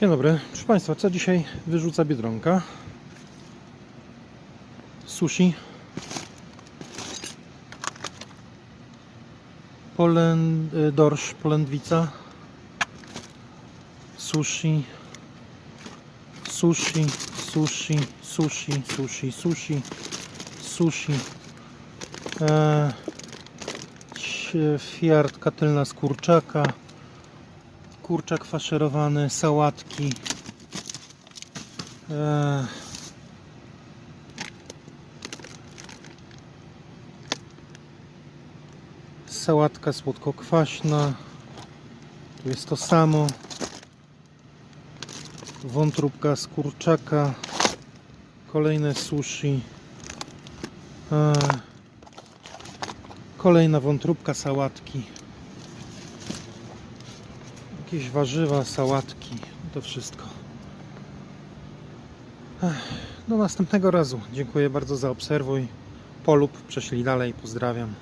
Dzień dobry. Proszę Państwa, co dzisiaj wyrzuca Biedronka? Sushi. Polen, y, dorsz, polędwica. Sushi. Sushi, sushi, sushi, sushi, sushi, sushi. E, ć- Fiardka tylna z kurczaka kurczak faszerowany, sałatki. E, sałatka słodko-kwaśna. Tu jest to samo. Wątróbka z kurczaka. Kolejne sushi. E, kolejna wątróbka sałatki jakieś warzywa, sałatki, to wszystko. Do następnego razu. Dziękuję bardzo za obserwuj. Polub, przeszli dalej, pozdrawiam.